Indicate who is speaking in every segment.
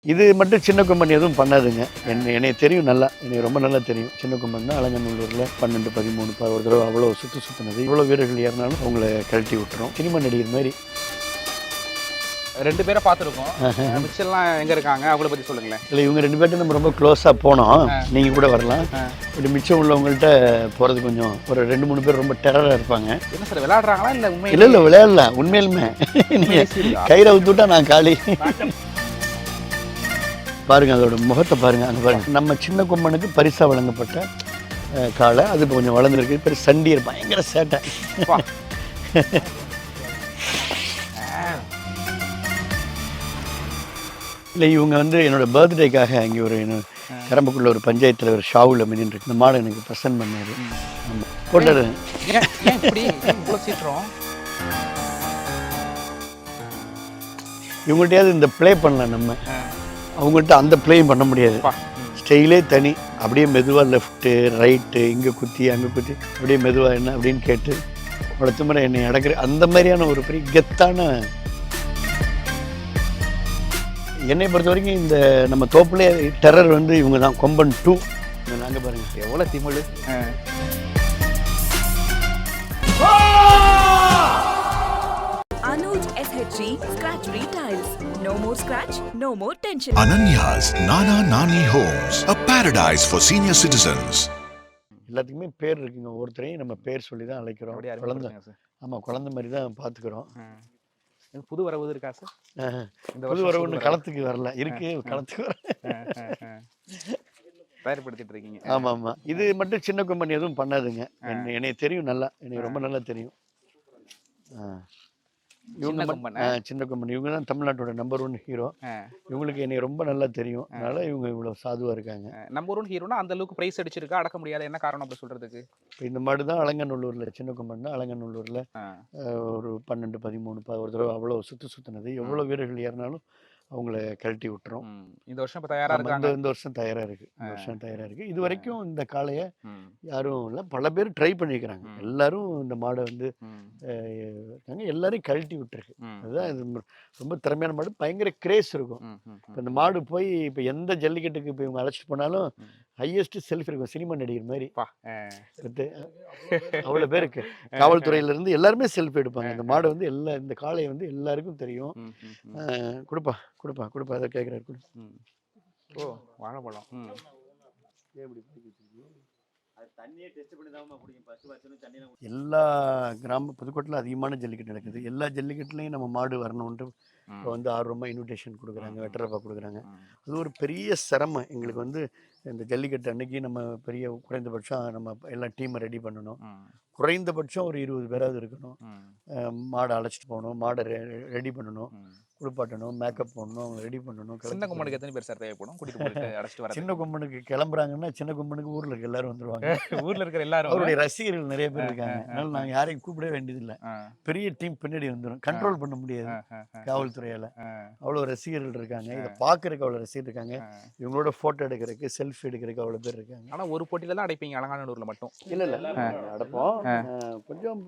Speaker 1: இது மட்டும் சின்ன கொம்பன் எதுவும் பண்ணாதுங்க. என்ன என்னை தெரியும் நல்லா. என்னை ரொம்ப நல்லா தெரியும். சின்ன கொம்பன் தான் அலங்கநல்லூரில் பன்னெண்டு பதிமூணு ப- ஒரு தடவை அவ்வளோ சுற்று சுற்றினது இவ்வளோ வீரர்கள் ஏறினாலும் அவங்கள கழட்டி விட்டுரும். சினிமா நடிகர் மாதிரி.
Speaker 2: ரெண்டு பேரை பார்த்துருக்கோம். மிச்சம்லாம் எங்க இருக்காங்க? அவங்கள பத்தி சொல்லுங்களேன்.
Speaker 1: இல்லை இவங்க ரெண்டு பேர்ட்ட நம்ம ரொம்ப க்ளோஸாக போனோம். நீங்கள் கூட வரலாம். இப்படி மிச்சம் உள்ளவங்கள்ட்ட போகிறது கொஞ்சம் ஒரு ரெண்டு மூணு பேர் ரொம்ப டெரராக இருப்பாங்க.
Speaker 2: என்ன சார் விளையாடுறாங்களா? இல்ல உண்மை
Speaker 1: இல்லை இல்லை விளையாடல. உண்மையிலுமே. நீங்கள் கயிறை விட்டுட்டா நான் காலி. பாருங்க அதோட முகத்தை பாருங்க அங்கே பாருங்க. நம்ம சின்ன கொம்பனுக்கு பரிசா வழங்கப்பட்ட காளை. அது இப்போ கொஞ்சம் வளர்ந்துருக்கு. பேர் சண்டியர் பயங்கர சேட்டை. இல்லை இவங்க வந்து என்னோட பர்த்டேக்காக இங்கே ஒரு என்ன- கரம்பக்குள்ள ஒரு பஞ்சாயத்து தலைவர் ஷாவுல மினின் இந்த மாடை எனக்கு ப்ரெசென்ட் பண்ணாரு. போட்டாரு இவங்கள்ட்டையாவது இந்த ப்ளே பண்ணலாம் நம்ம. அவங்கள்ட்ட அந்த ப்ளேயும் பண்ண முடியாது. ஸ்டைலே தனி. அப்படியே மெதுவாக லெஃப்ட்டு ரைட்டு இங்கே குத்தி அங்கே குத்தி அப்படியே மெதுவாக என்ன அப்படின்னு கேட்டு அவ்வளோ திமிர என்னை அடக்குற அந்த மாதிரியான ஒரு பெரிய கெத்தான என்னை பொறுத்த வரைக்கும் இந்த நம்ம தோப்புலே டெரர் வந்து இவங்க தான் கொம்பன் டூ நாங்கள் பாருங்க.
Speaker 2: எவ்வளவு திமிழு
Speaker 3: SHG Scratch Free Tiles. No more scratch, no more tension.
Speaker 4: Ananya's Nana Nani Homes, a paradise for senior citizens.
Speaker 1: எல்லாத்துக்குமே பேர் இருக்குங்க. ஒவ்வொருத்தரையும் நம்ம பேர் சொல்லி தான் அழைக்கிறோம்.
Speaker 2: அப்படியே
Speaker 1: குழந்தை.
Speaker 2: அறிமுகப்படுத்துங்க சார்.
Speaker 1: ஆமாம் குழந்தை மாதிரி தான் பார்த்துக்கிறோம்
Speaker 2: இது புது வரவு இருக்கா சார்? இந்த
Speaker 1: புது
Speaker 2: வருஷம் வரவு.
Speaker 1: களத்துக்கு வரல. இருக்கு களத்துக்கு வர.
Speaker 2: ஆ, ஆ, ஆ. தயார்படுத்திட்டு இருக்கீங்க.
Speaker 1: ஆமாம் ஆமாம் இது மட்டும் சின்ன கொம்பன் எதுவும் பண்ணாதுங்க. என்ன என்னை தெரியும் நல்லா. என்னை ரொம்ப நல்லா தெரியும். ஆ. இவங்க
Speaker 2: சின்ன கொம்பன்,
Speaker 1: இவங்க தான் தமிழ்நாட்டோட நம்பர் ஒன் ஹீரோ. இவங்களுக்கு என்னை ரொம்ப நல்லா தெரியும். அதனால இவங்க இவ்வளோ சாதுவாக இருக்காங்க.
Speaker 2: நம்பர் ஒன் ஹீரோனா அந்த அளவுக்கு பிரைஸ் அடிச்சிருக்கா? அடக்க முடியாத என்ன காரணம் அப்படி சொல்றதுக்கு?
Speaker 1: இப்போ இந்த மாடு தான் அலங்கநல்லூரில் சின்ன கொம்பன் தான் அலங்கநல்லூரில். ஒரு பன்னெண்டு பதிமூணு ஒரு தடவை அவ்வளோ சுற்று சுற்றினது எவ்வளோ வீரர்கள் ஏறினாலும் அவங்கள கழட்டி விட்டுரும்.
Speaker 2: இந்த வருஷம் இப்ப தயாரா
Speaker 1: ஆமா, இந்த
Speaker 2: இருக்காங்க
Speaker 1: இந்த வருஷம் தயாராக இருக்குது இந்த வருஷம் தயாராக இருக்குது இது வரைக்கும் இந்த காளையை. யாரும் இல்லை பல பேர் ட்ரை பண்ணியிருக்கிறாங்க. எல்லாரும் இந்த மாடை வந்து இருக்காங்க எல்லாரையும் கழட்டி விட்டுருக்கு. அதுதான் இது ரொம்ப திறமையான மாடு பயங்கர கிரேஸ் இருக்கும். இப்போ இந்த மாடு போய் இப்போ எந்த ஜல்லிக்கட்டுக்கு இப்போ இவங்க அழைச்சிட்டு போனாலும். ஹையஸ்ட் செல்ஃபி இருக்கும் சினிமா நடிகர் மாதிரி. அவ்வளோ பேருக்கு காவல்துறையில இருந்து எல்லாருமே செல்ஃபி எடுப்பாங்க. இந்த மாடு வந்து எல்லா இந்த காளையை வந்து எல்லாருக்கும் தெரியும். கொடுப்பா கொடுப்பா கொடுப்பா அதை கேட்குறாரு கொடு.
Speaker 2: ஓ வாழைப்பழம்.
Speaker 1: எல்லா கிராம புதுக்கோட்டையில் அதிகமான ஜல்லிக்கட்டு நடக்குது. எல்லா ஜல்லிக்கட்டுலையும் நம்ம மாடு வரணுன்ட்டு இப்போ வந்து ஆர்வமாக இன்விடேஷன் கொடுக்குறாங்க வெட்டரப்பா கொடுக்குறாங்க. அது ஒரு பெரிய சிரமம். எங்களுக்கு வந்து இந்த ஜல்லிக்கட்டு அன்னைக்கு நம்ம பெரிய குறைந்தபட்சம் நம்ம எல்லாம் டீமை ரெடி பண்ணணும். குறைந்தபட்சம் ஒரு இருபது பேராவது இருக்கணும். மாடை அழைச்சிட்டு போகணும் மாடை ரெடி பண்ணணும். குளிப்பாட்டணும் மேக்கப் பண்ணணும் அவங்க ரெடி பண்ணணும்
Speaker 2: சின்ன கும்பனுக்கு எத்தனை பேர் சார் தேவைப்படும்? கூட்டிட்டு வர
Speaker 1: சின்ன கொம்பனுக்கு கிளம்புறாங்கன்னா சின்ன கொம்பனுக்கு ஊரில் இருக்க எல்லாரும் வந்துருவாங்க.
Speaker 2: ஊர்ல இருக்கிற எல்லாரும்
Speaker 1: அவருடைய ரசிகர்கள் நிறைய பேர் இருக்காங்க. அதனால நாங்கள் யாரையும் கூப்பிடவே வேண்டியதில்லை. பெரிய டீம் பின்னாடி வந்துடும் கண்ட்ரோல் பண்ண முடியாது காவல்துறையால். அவ்வளோ ரசிகர்கள் இருக்காங்க. இதை பார்க்கறதுக்கு அவ்வளோ ரசிகர் இருக்காங்க. இவங்களோட ஃபோட்டோ எடுக்கிறதுக்கு செல்ஃபி எடுக்கிறதுக்கு அவ்வளோ பேர் இருக்காங்க.
Speaker 2: ஆனா ஒரு போட்டியில தான் அடைப்பீங்க. அலங்காநல்லூர்ல மட்டும்.
Speaker 1: இல்லை இல்லை. அடப்போம். கொஞ்சம்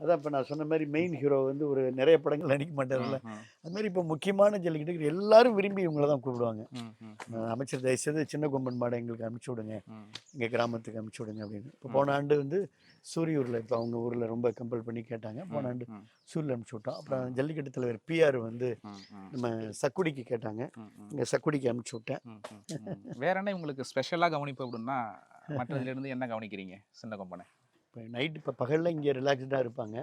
Speaker 1: அதான் இப்போ நான் சொன்ன மாதிரி மெயின் ஹீரோ வந்து ஒரு நிறைய படங்கள் நடிக்க மாட்டார்ல. அது மாதிரி இப்போ முக்கியமான ஜல்லிக்கட்டுக்கு எல்லாரும் விரும்பி இவங்கள தான் கூப்பிடுவாங்க. அமைச்சர் தயவுசெய்து சின்ன கொம்பன் மாடை எங்களுக்கு அனுப்பிச்சி விடுங்க. எங்கள் கிராமத்துக்கு அனுப்பிச்சி விடுங்க அப்படின்னு. இப்போ போன ஆண்டு வந்து சூரியூரில் இப்போ அவங்க ஊரில் ரொம்ப கம்பல் பண்ணி கேட்டாங்க. போன ஆண்டு
Speaker 2: ம்,
Speaker 1: சூரில் அனுப்பிச்சி விட்டோம். அப்புறம் ஜல்லிக்கட்டு தலைவர் பிஆர் வந்து நம்ம சக்குடிக்கு கேட்டாங்க. இங்கே சக்குடிக்கு அனுப்பிச்சி விட்டேன்.
Speaker 2: வேற என்ன உங்களுக்கு ஸ்பெஷலா கவனிப்பு அப்படின்னா மற்றதுல இருந்து என்ன கவனிக்கிறீங்க சின்ன கொம்பனை?
Speaker 1: இப்போ நைட்டு இப்போ பகலில் இங்கே ரிலாக்ஸ்டாக இருப்பாங்க.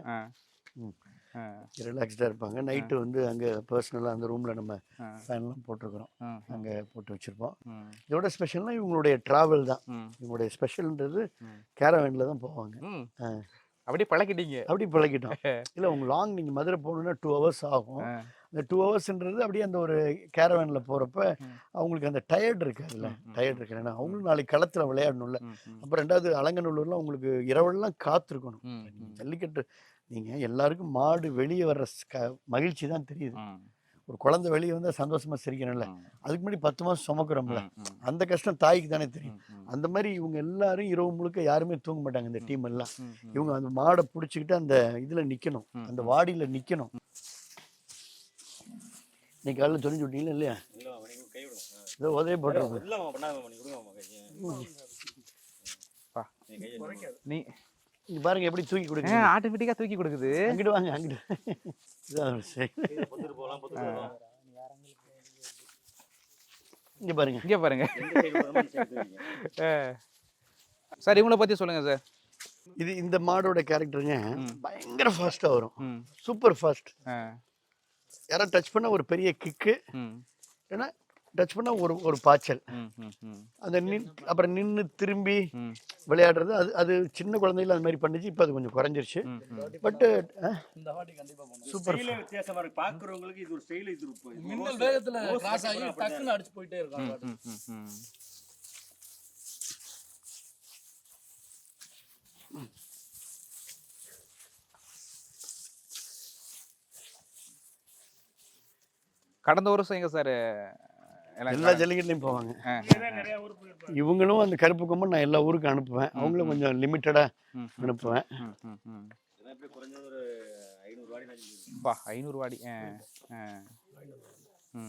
Speaker 1: ரிலாக்ஸ்டாக இருப்பாங்க. நைட்டு வந்து அங்கே பர்சனலாக அந்த ரூமில் நம்ம ஃபேன்லாம் போட்டிருக்கிறோம். அங்கே போட்டு வச்சுருப்போம். இதோட ஸ்பெஷல்னால் இவங்களுடைய ட்ராவல் தான். இவங்களுடைய ஸ்பெஷல்ன்றது. கேரவேனில் தான் போவாங்க.
Speaker 2: அப்படியே பழக்கிட்டீங்க
Speaker 1: அப்படி பழகிட்டோம். இல்லை உங்க லாங் நீங்கள் மதுரை போகணுன்னா டூ ஹவர்ஸ் ஆகும்.
Speaker 2: ஆ,
Speaker 1: அந்த டூ ஹவர்ஸ்ன்றது அப்படியே அந்த ஒரு கேரவேனில் போகிறப்ப. அவங்களுக்கு அந்த டயர்ட் இருக்காதுல்ல
Speaker 2: ம், ம்,
Speaker 1: டயர்ட் இருக்கு. ஏன்னா அவங்களும் நாளைக்கு களத்தில் விளையாடணும்ல. அப்புறம் ரெண்டாவது அலங்கநல்லூர்லாம் உங்களுக்கு இரவெல்லாம் காத்திருக்கணும். ஜல்லிக்கட்டு நீங்கள் எல்லாருக்கும் மாடு வெளியே வர்ற க- மகிழ்ச்சி தான் தெரியுது. ஒரு குழந்தை வெளியே வந்தால் சந்தோஷமா சிரிக்கணும்ல. அதுக்கு முன்னாடி பத்து மாதம் சுமக்கிறோம்ல. அந்த கஷ்டம் தாய்க்கு தானே தெரியும். அந்த மாதிரி இவங்க எல்லாரும் இரவு முழுக்க யாருமே தூங்க மாட்டாங்க இந்த டீம் எல்லாம். இவங்க அந்த மாடை பிடிச்சிக்கிட்டு அந்த இதில் நிற்கணும் அந்த வாடியில் நிற்கணும் இன்னைக்கு காலையில் சொல்லி விட்டீங்களா இல்லையா? இதை உதவி
Speaker 5: பண்ணாதம்மா நீ. நீ.
Speaker 2: நீ
Speaker 1: பாருங்க எப்படி தூக்கி கொடுக்குது
Speaker 2: ஆட்டோமேட்டிக்கா தூக்கி கொடுக்குது.
Speaker 1: அங்கிட்டு வாங்க அங்கிட்டு இங்க பாருங்க.
Speaker 2: இங்க பாருங்க. சார் இவங்கள பத்தி சொல்லுங்க சார்.
Speaker 1: இது இந்த மாடோட கேரக்டருங்க. பயங்கர ஃபாஸ்டா வரும். சூப்பர் ஃபாஸ்ட்
Speaker 2: ஆ,
Speaker 1: யாராவது டச் பண்ண ஒரு பெரிய கிக்கு
Speaker 2: ம்.
Speaker 1: ஏன்னா டச் பண்ண ஒரு ஒரு பாய்ச்சல்.
Speaker 2: ம் ம் ம்.
Speaker 1: அந்த நின் அப்புறம் நின்று திரும்பி விளையாடுறது அது அது சின்ன குழந்தையில அது மாதிரி பண்ணுச்சு இப்போ அது கொஞ்சம் குறைஞ்சிருச்சு. பட்டு சூப்பர்
Speaker 5: இருக்கு. பாக்குறவங்களுக்கு இது ஒரு ஸ்டைல் இது
Speaker 6: மின்னல் வேகத்துல அடிச்சு போயிட்டே இருக்கும்
Speaker 2: ம்,
Speaker 6: அந்த வாட்டி.
Speaker 2: ம், ம், ம். கடந்த வருஷம் எங்க சார்?
Speaker 1: எல்லா ஜல்லிக்கட்டுலையும் போவாங்க. இவங்களும் அந்த கருப்பு கொம்பன் நான் எல்லா ஊருக்கும் அனுப்புவேன். அவங்களும் கொஞ்சம் லிமிட்டடா அனுப்புவேன்.
Speaker 5: ஐநூறு வாடி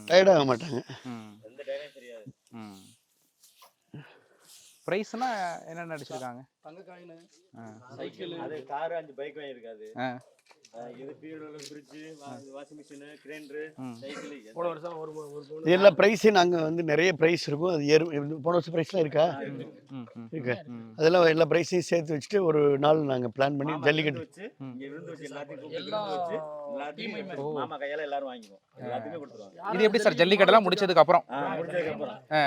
Speaker 1: டயர்டாக மாட்டாங்க
Speaker 2: ம்,
Speaker 5: எந்த டைரியும் தெரியாது
Speaker 2: ம். ப்ரைஸ்னா என்னென்ன அடிச்சிருக்காங்க?
Speaker 6: தங்க காயின் சைக்கிள்.
Speaker 5: அது கார் அஞ்சு பைக் வாங்கியிருக்காது இது பீரோல fridge washing machine grinder. Cycle
Speaker 6: போன வருஷம் ஒரு ஒரு பொண்ணு
Speaker 1: இது எல்லா ப்ரைஸையும் நாங்கள் வந்து நிறைய ப்ரைஸ் இருக்கும். அது ஏறு போன வருஷம் ப்ரைஸ்லாம் இருக்கா? இருக்கு. அதெல்லாம் எல்லா ப்ரைஸையும் சேர்த்து வச்சுட்டு ஒரு நாள் நாங்கள் பிளான் பண்ணி ஜல்லிக்கட்டு.
Speaker 5: வச்சு இங்க விருந்து வச்சு எல்லாத்தையும்
Speaker 6: எல்லா
Speaker 5: எல்லாத்தையும் மாமா கையால எல்லாரும் வாங்கிக்குவோம். எல்லாத்தையுமே கொடுத்துருவாங்க.
Speaker 2: இது எப்படி சார் ஜல்லிக்கட்டெல்லாம் முடிச்சதுக்கு அப்புறம்?
Speaker 5: முடிச்சதுக்கு அப்புறம்.
Speaker 2: ஆ,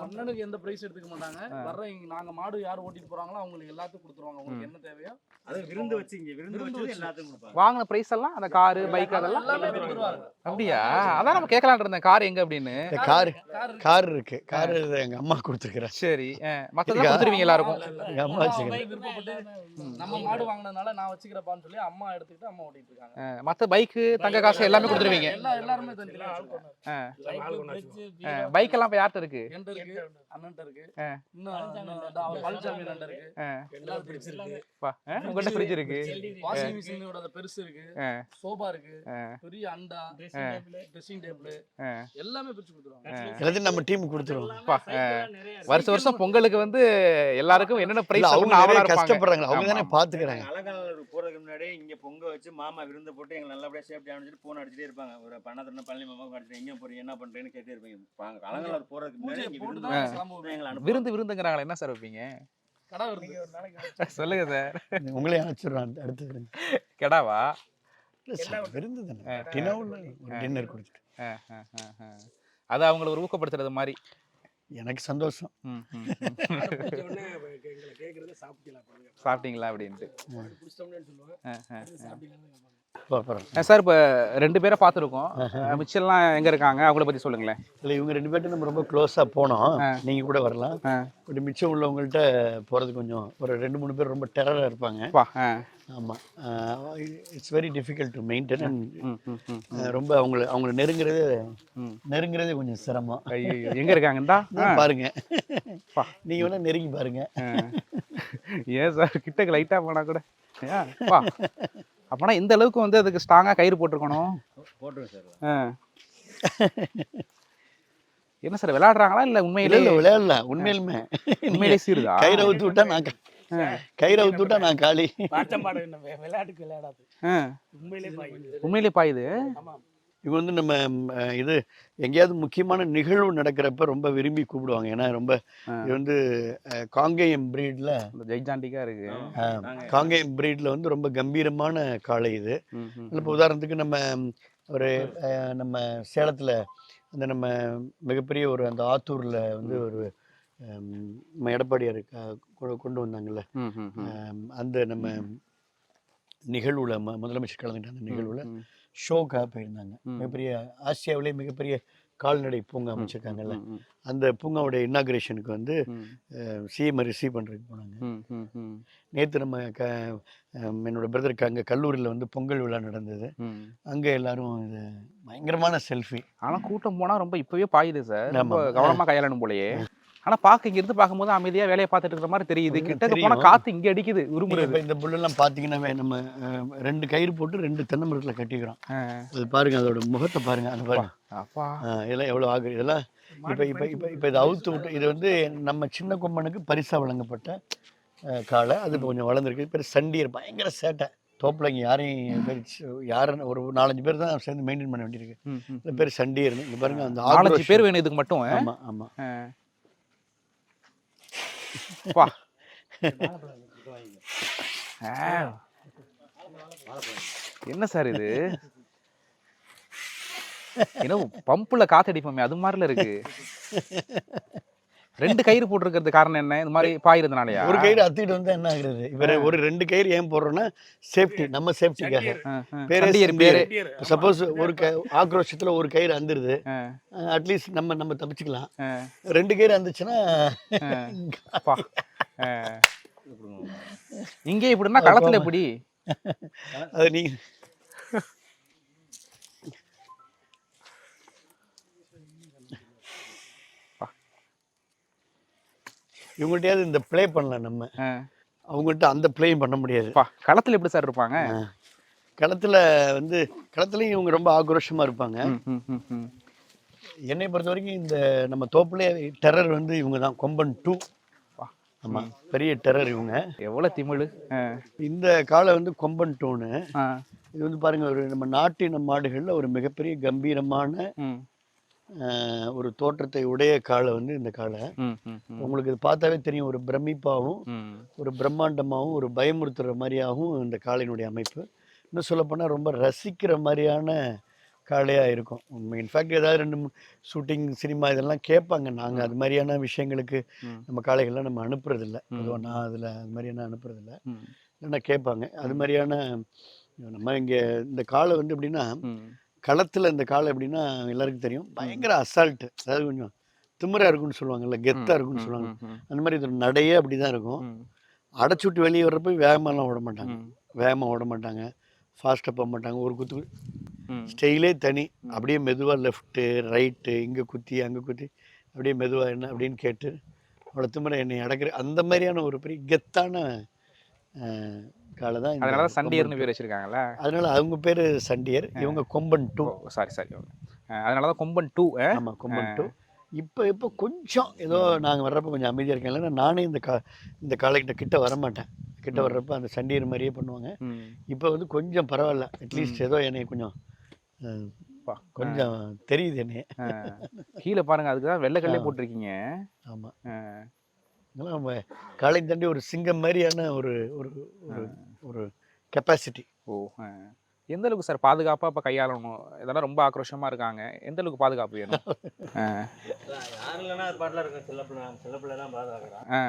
Speaker 6: அண்ணனுக்கு எந்த பிரைஸ் எடுத்துக்க மாட்டாங்க? வர்ற இங்க நாங்க மாடு யார் ஓட்டிட்டு போறாங்களோ அவங்களுக்கு எல்லாத்துக்கும் கொடுத்துருவாங்க. உங்களுக்கு என்ன தேவையோ?
Speaker 5: அது விருந்து வச்சு இங்க விருந்து வச்சு. எல்லாத்துக்கும் கொடுப்பாங்க.
Speaker 2: வாங்கின ப்ரைஸ் எல்லாம் அந்த காரு பைக் அதெல்லாம்
Speaker 6: எல்லாமே கொடுத்துருவாங்க
Speaker 2: அப்படியா? அதான் நம்ம கேட்கலான் இருந்தேன். கார் எங்க அப்படின்னு?
Speaker 1: கார்
Speaker 6: கார்
Speaker 1: கார் இருக்கு. கார் எங்கள் அம்மா கொடுத்துருக்குறேன்
Speaker 2: சரி. மற்றதெல்லாம் கொடுத்துருவீங்க எல்லாருக்கும்?
Speaker 1: எங்கள் அம்மா வச்சுக்கிறேன்
Speaker 6: நம்ம மாடு வாங்கினதுனால நான் வச்சுக்கிறப்பான்னு சொல்லி அம்மா எடுத்துக்கிட்டு அம்மா ஓட்டிட்டு இருக்காங்க.
Speaker 2: மற்ற பைக்கு தங்க காசு எல்லாமே கொடுத்துருவீங்க.
Speaker 6: எல்லா எல்லாருமே
Speaker 2: பைக் எல்லாம் இப்போ யார்கிட்ட இருக்கு?
Speaker 6: என்கிட்ட இருக்கு. அண்ணன்ட்ட இருக்கு.
Speaker 2: ஆ.
Speaker 6: இன்னும் இன்னும் அவர் பழனிசாமி அண்ணன்ட்ட இருக்கு.
Speaker 2: ஆ,
Speaker 6: எல்லாரும் ஃப்ரிட்ஜ் இருக்கு.
Speaker 2: பா, ஆ, உங்கள்ட்ட ஃப்ரிட்ஜ் இருக்கு.
Speaker 6: வாஷிங் மிஷினோட பெருசு இருக்கு. சோபா இருக்கு. பெரிய அண்டா. Dressing table. எல்லாமே பிரிச்சு கொடுத்துருவாங்க.
Speaker 1: எல்லாத்தையும் நம்ம டீம் கொடுத்துருவோம்.
Speaker 2: வருஷம் வருஷம் பொங்கலுக்கு வந்து எல்லாருக்கும் என்னென்ன பிரைஸ்
Speaker 1: அவங்க கஷ்டப்படுறாங்க. அவங்க தானே. பார்த்துக்கிறாங்க
Speaker 5: அலங்காநல்லூர் போறதுக்கு முன்னாடி இங்க பொங்க வச்சு மாமா விருந்து போட்டு எங்களை நல்லபடியா சேஃப்டி அனுப்பிச்சிட்டு போன் அடிச்சுட்டே இருப்பாங்க. ஒரு பணத்தின பழனி மாமா அடிச்சுட்டு எங்க போறீங்க என்ன பண்றீங்கன்னு கேட்டே இருப்பீங்க. அலங்காநல்லூர் போறதுக்கு முன்னாடி விருந்து
Speaker 2: விருந்துங்கிறாங்களே என்ன சார் வைப்பீங்க? சொல்லுங்க சார்.
Speaker 1: உங்களே அனுப்பிச்சிடுறான் அடுத்தது
Speaker 2: கெடாவா?
Speaker 1: விருந்து தானே. டின்னர் கொடுத்துட்டு.
Speaker 2: அது அவங்கள ஒரு ஊக்கப்படுத்துறது மாதிரி.
Speaker 1: எனக்கு சந்தோஷம்.
Speaker 2: சாப்பிட்டீங்களா அப்படின்ட்டு. சார் இப்போ ரெண்டு பேரை பார்த்துருக்கோம். மிச்சம்லாம் எங்கே இருக்காங்க? அவங்கள பற்றி சொல்லுங்களேன்.
Speaker 1: இல்லை இவங்க ரெண்டு பேர்ட்ட நம்ம ரொம்ப க்ளோஸாக போனோம். நீங்கள் கூட வரலாம். பட் மிச்சம் உள்ளவங்கள்ட்ட போகிறது கொஞ்சம் ஒரு ரெண்டு மூணு பேர் ரொம்ப டெரராக இருப்பாங்க. ஆமாம் it's very difficult to maintain and ரொம்ப அவங்கள அவங்கள நெருங்குறது. நெருங்குறதே கொஞ்சம் சிரமம்.
Speaker 2: எங்கே இருக்காங்க இந்தா ஆ,
Speaker 1: பாருங்க.
Speaker 2: பா.
Speaker 1: நீங்கள் வேணால் நெருங்கி பாருங்க.
Speaker 2: ஏன் சார் கிட்டக்கு லைட்டாக போனால் கூட? ஏன்? பா அப்போனா இந்த அளவுக்கு வந்து அதுக்கு ஸ்ட்ராங்காக கயிறு போட்டிருக்கணும்.
Speaker 5: போட்டுருங்க சார்.
Speaker 2: ஆ. என்ன சார் விளையாடுறாங்களா இல்லை உண்மையிலே
Speaker 1: இல்லை விளையாடல. உண்மையிலுமே.
Speaker 2: உண்மையிலே சீருதா?
Speaker 1: கயிறை ஊத்து விட்டா நான் கயிறை ஊத்து விட்டா நான் காலி.
Speaker 6: விளையாட்டுக்கு விளையாடாது. உண்மையிலே பாய்க்குது
Speaker 2: உண்மையிலே பாயுது?
Speaker 6: ஆமா
Speaker 1: இவங்க வந்து நம்ம இது எங்கேயாவது முக்கியமான நிகழ்வு நடக்கிறப்ப ரொம்ப விரும்பி கூப்பிடுவாங்க. ஏன்னா ரொம்ப. இது வந்து காங்கேயம் பிரீட்ல
Speaker 2: ஜெய்ஜாண்டிக்கா இருக்கு.
Speaker 1: காங்கேயம் பிரீட்ல வந்து ரொம்ப கம்பீரமான காளை இது. இப்போ உதாரணத்துக்கு நம்ம ஒரு நம்ம சேலத்துல அந்த நம்ம மிகப்பெரிய ஒரு அந்த ஆத்தூர்ல வந்து ஒரு நம்ம எடப்பாடியார் கொண்டு வந்தாங்கல்ல. அந்த நம்ம நிகழ்வுல முதலமைச்சர் கலந்துக்கிட்ட அந்த நிகழ்வுல ஷோக்காக போயிருந்தாங்க. மிகப்பெரிய ஆசியாவிலே மிகப்பெரிய கால்நடை பூங்கா அமைச்சிருக்காங்கல்ல. அந்த பூங்காவோட இன்னாகிரேஷனுக்கு வந்து சிஎம் ரிசீவ் பண்ணுறதுக்கு போனாங்க. நேற்று நம்ம க ஹம், என்னோட பிரதருக்கு அங்கே கல்லூரியில் வந்து பொங்கல் விழா நடந்தது. அங்கே எல்லாரும் இது பயங்கரமான செல்ஃபி.
Speaker 2: ஆனா கூட்டம் போனா ரொம்ப இப்பவே பாயுது சார். ரொம்ப
Speaker 1: ஆமா.
Speaker 2: கவனமா கையாளணும் போலயே. ஆனா பார்க்க இங்க இருந்து பார்க்கும்போது அமைதியா வேலையை பார்த்துட்டு இருக்கிற மாதிரி தெரியுது.
Speaker 1: கொஞ்சம்
Speaker 2: கிட்டக்க போனா
Speaker 1: தெரியும்.
Speaker 2: காத்து இங்க அடிக்குது
Speaker 1: இப்ப இந்த புல்லெல்லாம் பார்த்தீங்கன்னா நம்ம ரெண்டு கயிறு போட்டு ரெண்டு தென்னை மரத்தில் கட்டிக்கிறோம். அது பாருங்க அதோட முகத்தை பாருங்க அது பாருங்க.
Speaker 2: அப்பா.
Speaker 1: இதெல்லாம் எவ்வளோ ஆகுது? இதெல்லாம் இப்போ இப்போ இப்போ இப்போ இதை அவுத்து விட்டு இது வந்து நம்ம சின்ன கொம்பனுக்கு பரிசாக வழங்கப்பட்ட காளை. அது இப்போ கொஞ்சம் வளர்ந்துருக்கு. பேர் சண்டியர். பயங்கர சேட்டை. தோப்பில் இங்கே யாரையும் பேர் யாருன்னு ஒரு நாலஞ்சு பேர் தான் சேர்ந்து மெயின்டைன் பண்ண வேண்டியிருக்கு. இந்த பேர் சண்டியர்னு. இங்கே பாருங்க அந்த
Speaker 2: நாலஞ்சு பேர் வேணும் இதுக்கு மட்டும்
Speaker 1: ஆமாம் ஆமாம்
Speaker 2: ஆ. என்ன சார் இது? என்ன பம்புல காத்தடிப்போமே அது மாதிரில இருக்கு. ரெண்டு கயிறு போட்டிருக்கிறது காரணம் என்ன? இந்த மாதிரி பாயிருந்தனாலயா?
Speaker 1: ஒரு கயிறு அத்திட்டு வந்தால் என்ன ஆகுறது இப்போ ஒரு ரெண்டு கயிறு ஏன் போடுறோன்னா சேஃப்டி நம்ம சேஃப்டிக்காக. பேரே சப்போஸ் ஒரு க ஆக்ரோஷத்தில் ஒரு கயிறு அந்துருது. அட்லீஸ்ட் நம்ம நம்ம தப்பிச்சுக்கலாம். ரெண்டு கயிறு.
Speaker 2: ஆ. இங்கே இப்படின்னா களத்துல எப்படி?
Speaker 1: அது நீ இவங்கள்ட்டயாவது இந்த ப்ளே பண்ணலாம் நம்ம. அவங்கள்ட்ட அந்த ப்ளேயும் பண்ண முடியாது.
Speaker 2: களத்துல எப்படி சார் இருப்பாங்க?
Speaker 1: களத்தில் வந்து களத்துலையும் இவங்க ரொம்ப ஆக்ரோஷமாக இருப்பாங்க. என்னை பொறுத்த வரைக்கும் இந்த நம்ம தோப்புலே டெரர் வந்து இவங்க தான் கொம்பன் டூ ஆமாம் பெரிய டெரர் இவங்க.
Speaker 2: எவ்வளவு திமிழு.
Speaker 1: இந்த காளை வந்து கொம்பன் டூன்னு இது வந்து பாருங்க ஒரு நம்ம நாட்டின மாடுகளில் ஒரு மிகப்பெரிய கம்பீரமான ஒரு தோற்றத்தை உடைய காளை வந்து இந்த
Speaker 2: ம்,
Speaker 1: உங்களுக்கு இது பார்த்தாவே தெரியும். ஒரு பிரமிப்பாகவும். ஒரு பிரம்மாண்டமாகவும் ஒரு பயமுறுத்துற மாதிரியாகவும் இந்த காளையினுடைய அமைப்பு. இன்னும் சொல்லப்போனால் ரொம்ப ரசிக்கிற மாதிரியான காளையாக இருக்கும். இன்ஃபேக்ட் ஏதாவது ரெண்டு ஷூட்டிங் சினிமா இதெல்லாம் கேட்பாங்க. நாங்கள் அது மாதிரியான விஷயங்களுக்கு. நம்ம காளைகள்லாம் நம்ம அனுப்புறதில்ல.
Speaker 2: ம்.
Speaker 1: பொதுவாக நான் அதில் அது மாதிரியான அனுப்புறதில்ல. இல்லைன்னா கேட்பாங்க. அது மாதிரியான நம்ம இங்கே இந்த காளை வந்து எப்படின்னா. களத்தில் இந்த காளை எப்படின்னா எல்லாருக்கும் தெரியும். பயங்கர அசால்ட்டு. அதாவது கொஞ்சம் திமிரா இருக்குன்னு சொல்லுவாங்கல்ல கெத்தாக இருக்குன்னு சொல்லுவாங்க. அந்த மாதிரி இதோட நடையே அப்படி தான் இருக்கும் விட்டு வெளியே வர்றப்ப வேகமாலாம் ஓட மாட்டாங்க. வேகமாக ஓட மாட்டாங்க. ஃபாஸ்ட்டாக போக மாட்டாங்க. ஒரு குத்து. ஸ்டைலே தனி. அப்படியே மெதுவாக லெஃப்ட்டு ரைட்டு இங்கே குத்தி அங்கே குத்தி அப்படியே மெதுவாக என்ன அப்படின்னு கேட்டு அவ்வளோ திமிர என்னை அடக்கிற அந்த மாதிரியான ஒரு பெரிய கெத்தான காளை தான் இந்த
Speaker 2: அதனாலதான் சண்டியர்னு பேர் வச்சிருக்காங்கல்ல.
Speaker 1: அதனால அவங்க பேர் சண்டியர் இவங்க கொம்பன் டூ.
Speaker 2: சாரி சாரி அதனாலதான் கொம்பன் டூ
Speaker 1: ஆமாம் கொம்பன் டூ. இப்போ இப்போ கொஞ்சம் ஏதோ நாங்கள் வர்றப்ப கொஞ்சம் அமைதியாக இருக்கேன் இல்லைன்னா நானே இந்த கா இந்த காளைக்கிட்ட கிட்ட வர மாட்டேன் கிட்ட வர்றப்ப அந்த சண்டியர் மாதிரியே பண்ணுவாங்க. இப்போ வந்து கொஞ்சம் பரவாயில்ல. அட்லீஸ்ட் ஏதோ என்னை கொஞ்சம் கொஞ்சம் தெரியுது என்னைய
Speaker 2: கீழே பாருங்க அதுக்கு தான் வெள்ளைக்கல்லே போட்டிருக்கீங்க.
Speaker 1: ஆமாம் காளை தாண்டி ஒரு சிங்கம் மாதிரியான ஒரு ஒரு ஒரு கெப்பாசிட்டி
Speaker 2: ஓ. எந்த அளவுக்கு சார் பாதுகாப்பா இப்ப கையாளணும்? இதெல்லாம் ரொம்ப ஆக்ரோஷமா இருக்காங்க. எந்த அளவுக்கு பாதுகாப்பு வேணும்? ஆ,
Speaker 5: யாரும் இல்லைன்னா பாட்டில் இருக்கும் சில பிள்ளை சில பிள்ளை தான் பாதுகாக்கிறான்.
Speaker 2: ஆ,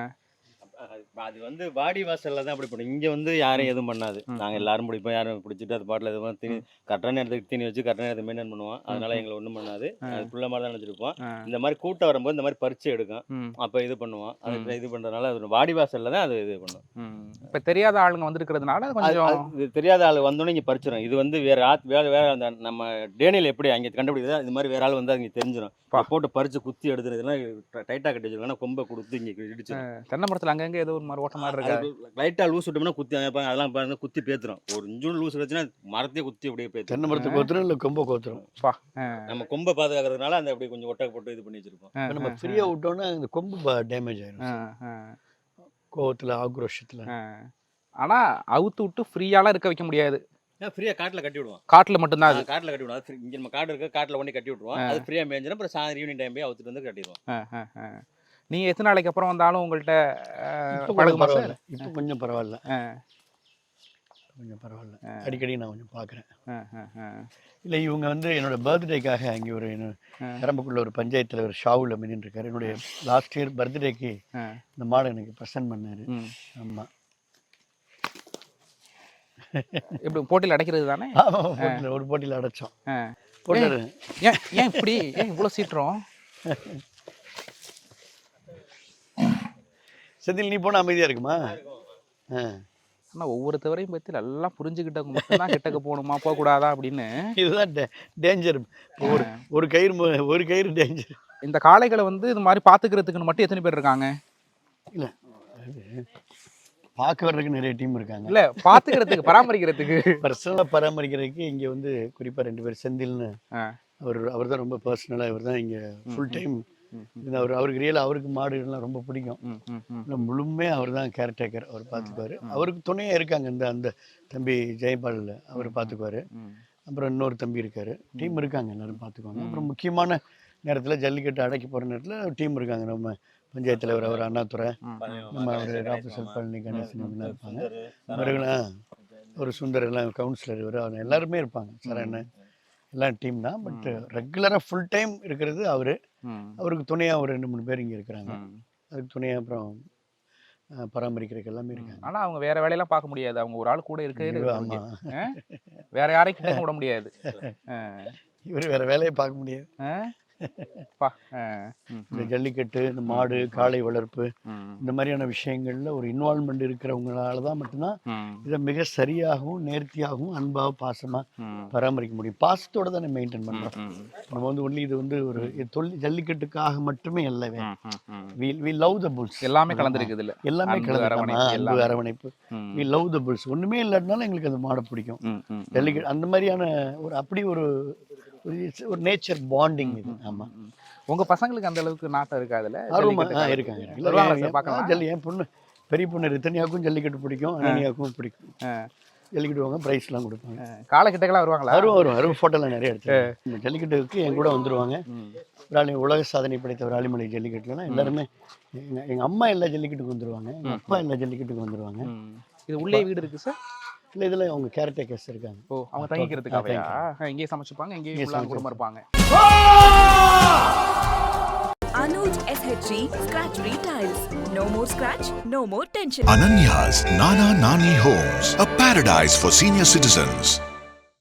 Speaker 5: அது வந்து வாடி வாசல்ல தான் அப்படி பண்ணும் இங்க வந்து யாரும் எதுவும் பண்ணாது. நாங்க எல்லாரும் பிடிப்போம். யாரும் பிடிச்சிட்டு அது பாட்டில் எதுவும் தீனி கரெக்டான நேரத்துக்கு தீனி வச்சு கரெக்டான நேரத்தை மெயின்டைன் பண்ணுவோம். அதனால எங்களை ஒன்றும் பண்ணாது. அது புள்ள மாதிரி தான் நினச்சிருப்போம். இந்த மாதிரி கூட்டம் வரும்போது இந்த மாதிரி பறிச்சு எடுக்கும். அப்போ இது பண்ணுவோம். அது இது பண்றதுனால அது வாடி வாசல்ல தான் அது இது பண்ணும்.
Speaker 2: இப்ப தெரியாத ஆளுங்க வந்திருக்கிறதுனால கொஞ்சம்
Speaker 5: தெரியாத ஆள் வந்தோடனே இங்கே பறிச்சிடும் இது வந்து வேற ஆத் வேற வேற அந்த நம்ம டேனியில் எப்படி அங்கே கண்டுபிடிக்குதா இது மாதிரி வேற ஆள் வந்து அங்கே தெரிஞ்சிடும். போட்டு பறிச்சு குத்தி எடுத்துரு இதெல்லாம் டைட்டாக கட்டி வச்சிருக்காங்க கொம்பை கொடுத்து இங்கே இடிச்சிடும்
Speaker 2: தென்னை மரத்துல அங்கங்க ஏதோ ஒரு மாதிரி ஓட்ட மாதிரி இருக்கா
Speaker 5: லைட்டாக லூஸ் விட்டோம்னா குத்தி அதெல்லாம் பாருங்க குத்தி பேத்துரும். ஒரு இன்ஜூன் லூஸ் வச்சுன்னா மரத்தையே குத்தி அப்படியே பேத்துரும்.
Speaker 1: தென்னை மரத்துக்கு கோத்துரும் இல்லை கொம்பை கோத்துரும்?
Speaker 2: பா
Speaker 5: நம்ம கொம்பை பாதுகாக்கிறதுனால அந்த அப்படி கொஞ்சம் ஒட்டை போட்டு இது பண்ணி
Speaker 1: இப்ப நம்ம
Speaker 2: ஆ,
Speaker 1: ஃப்ரீயாக விட்டோன்னா இந்த கொம்பு டேமேஜ் ஆயிடும் கோவத்தில் ஆக்ரோஷத்தில்.
Speaker 2: ஆனா அவுத்து விட்டு ஃப்ரீயாலாம் இருக்க வைக்க முடியாது.
Speaker 5: ஃப்ரீயாக காட்டில் கட்டி விடுவோம்.
Speaker 2: காட்டுல மட்டும்தான் அது.
Speaker 5: காட்டில் கட்டி விடுவோம். இங்க நம்ம காடு இருக்கு காட்டில் ஒண்ணி கட்டி விட்டுருவோம். அது ஃப்ரீயாக மேய்ஞ்சிடும் அப்புறம் சாயந்தரம் ஈவினிங் டைம் போய் அவுத்துட்டு வந்து கட்டிடுவோம்.
Speaker 2: நீங்க எத்தனை நாளைக்கு அப்புறம் வந்தாலும் உங்கள்கிட்ட பழகுமா சார்?
Speaker 1: இப்போ கொஞ்சம் பரவாயில்ல. கொஞ்சம் பரவாயில்ல. அடிக்கடி நான் கொஞ்சம் பார்க்குறேன். இல்லை இவங்க வந்து என்னோட பர்த்டேக்காக அங்கே ஒரு. பெரம்பக்குள்ள ஒரு பஞ்சாயத்து தலைவர் ஷாவுல் அமீன் இருக்காரு. என்னுடைய லாஸ்ட் இயர் பர்த்டேக்கு இந்த மாடை எனக்கு ப்ரெசென்ட் பண்ணாரு. ஆமாம்
Speaker 2: எப்படி போட்டியில் அடைக்கிறது தானே?
Speaker 1: ஒரு போட்டியில் அடைச்சோம்.
Speaker 2: ஏன் ஏன் இப்படி? ஏன் இவ்வளோ சீட்டுறோம்
Speaker 1: செந்தில் நீ போனால் அமைதியாக இருக்குமா? ஆ.
Speaker 2: ஆனா ஒவ்வொருத்தவரையும் பத்தி நல்லா புரிஞ்சுக்கிட்டவங்க மட்டும்தான் கிட்டக்க போகணுமா? போகக்கூடாதா அப்படின்னு.
Speaker 1: இதுதான் டேஞ்சர் ஒரு ஒரு கயிறு ஒரு கயிறு டேஞ்சர்
Speaker 2: இந்த காளைகளை வந்து இது மாதிரி பாத்துக்கிறதுக்குன்னு மட்டும் எத்தனை பேர் இருக்காங்க?
Speaker 1: இல்லை. பார்க்க வர்றதுக்கு நிறைய டீம் இருக்காங்க.
Speaker 2: இல்ல பாத்துக்கிறதுக்கு பராமரிக்கிறதுக்கு.
Speaker 1: பர்சனலாக பராமரிக்கிறதுக்கு இங்கே வந்து குறிப்பாக ரெண்டு பேர் செந்தில்னு. அவர் அவர் தான் ரொம்ப பர்சனலாக இவர் தான் இங்கே ஃபுல் டைம் இது அவர் அவருக்கு ரியலாக அவருக்கு மாடுகள்லாம் ரொம்ப பிடிக்கும்.
Speaker 2: ம், ம், ம்.
Speaker 1: இல்லை முழுமையாக அவர் தான் கேர்டேக்கர் அவர் பார்த்துக்குவாரு. அவருக்கு துணையாக இருக்காங்க இந்த அந்த தம்பி ஜெயபால் அவர் பார்த்துக்குவாரு. அப்புறம் இன்னொரு தம்பி இருக்காரு. டீம் இருக்காங்க எல்லாரும் பார்த்துக்குவாங்க. அப்புறம் முக்கியமான நேரத்தில் ஜல்லிக்கட்டு அடக்கி போகிற நேரத்தில் டீம் இருக்காங்க. நம்ம பஞ்சாயத்து தலைவர் அவர் அண்ணாதுரை நம்ம அவர் ராபசல் பழனி கணேசன். இவங்கெல்லாம் இருப்பாங்க. இவர்களாம் ஒரு சுந்தர் எல்லாம் கவுன்சிலர் இவர். அவங்க எல்லாருமே இருப்பாங்க. சரண் எல்லாம் டீம் தான் பட் ரெகுலராக ஃபுல் டைம் இருக்கிறது அவர். அவருக்கு துணையாக ஒரு ரெண்டு மூணு பேர் இங்கே இருக்கிறாங்க. அதுக்கு துணையாக அப்புறம் பராமரிக்கிறதுக்கு எல்லாமே இருக்காங்க.
Speaker 2: ஆனா அவங்க வேற வேலையெல்லாம் பார்க்க முடியாது. அவங்க ஒரு ஆள் கூட ஆ? வேற யாரையும் விட முடியாது.
Speaker 1: இவர் வேற வேலையை பார்க்க முடியாது. இந்த ஜல்லிக்கட்டு இந்த மாடு காளை வளர்ப்பு இந்த மாதிரியான விஷயங்கள்ல ஒரு இன்வால்மெண்ட் இருக்கிறவங்களால தான் மட்டும்தான் இதை மிக சரியாகவும் நேர்த்தியாகவும் அன்பாக பாசமா பராமரிக்க முடியும். பாசத்தோட தானே மெயின்டைன் பண்றோம். நம்ம வந்து ஒன்லி இது வந்து ஒரு தொழில் ஜல்லிக்கட்டுக்காக மட்டுமே அல்லவே. வி லவ் த புல்ஸ்
Speaker 2: எல்லாமே கலந்துருக்குது இல்ல
Speaker 1: எல்லாமே கலந்து
Speaker 2: அரவணைப்பு
Speaker 1: வி லவ் த புல்ஸ் ஒண்ணுமே இல்லாட்டினாலும் எங்களுக்கு அந்த மாடை பிடிக்கும். ஜல்லிக்கட்டு அந்த மாதிரியான ஒரு அப்படி ஒரு it's ஒரு நேச்சர் பாண்டிங் இது. ஆமா.
Speaker 2: ம். உங்க பசங்களுக்கு அந்த அளவுக்கு நாட்டம் இருக்காதுல்ல
Speaker 1: ஆர்வமா
Speaker 2: ஜல்லிக்கட்டு
Speaker 1: ஆ,
Speaker 2: காளைக்கு?
Speaker 1: இருக்காங்க
Speaker 2: பார்க்கலாம்?
Speaker 1: ஜல்லி என் பொண்ணு பெரிய பொண்ணு ரித்தனியாவுக்கும் ஜல்லிக்கட்டு பிடிக்கும் அனனியாவுக்கும் பிடிக்கும். ஜல்லிக்கட்டு வாங்க ப்ரைஸ்லாம் கொடுப்பாங்க.
Speaker 2: காலை கிட்டக்கெல்லாம் வருவாங்களா?
Speaker 1: வரும் வரும் வரும் ஃபோட்டோலாம் நிறைய எடுத்து இந்த ஜல்லிக்கட்டுக்கு என் கூட வந்துருவாங்க. விராலி உலக சாதனை படைத்த விராலிமலை ஜல்லிக்கட்டுலாம் எல்லாருமே எங்க எங்க அம்மா எல்லா ஜல்லிக்கட்டுக்கு வந்துருவாங்க. எங்க அப்பா எல்லா ஜல்லிக்கட்டுக்கு வந்துருவாங்க.
Speaker 2: இது உள்ளே வீடு இருக்கு சார்?
Speaker 1: இல்லை இதில் அவங்க கேரட்டேக்கர்ஸ் இருக்காங்க
Speaker 2: ஓ அவங்க தங்கிக்கிறதுக்காகயா இங்கேயே சமைச்சுப்பாங்க இங்கேயே குடும்பம் இருப்பாங்க
Speaker 3: Anuj SHG Scratch Retiles. No more scratch, no more tension.
Speaker 4: Ananya's Nana Nani Homes, a paradise for senior citizens.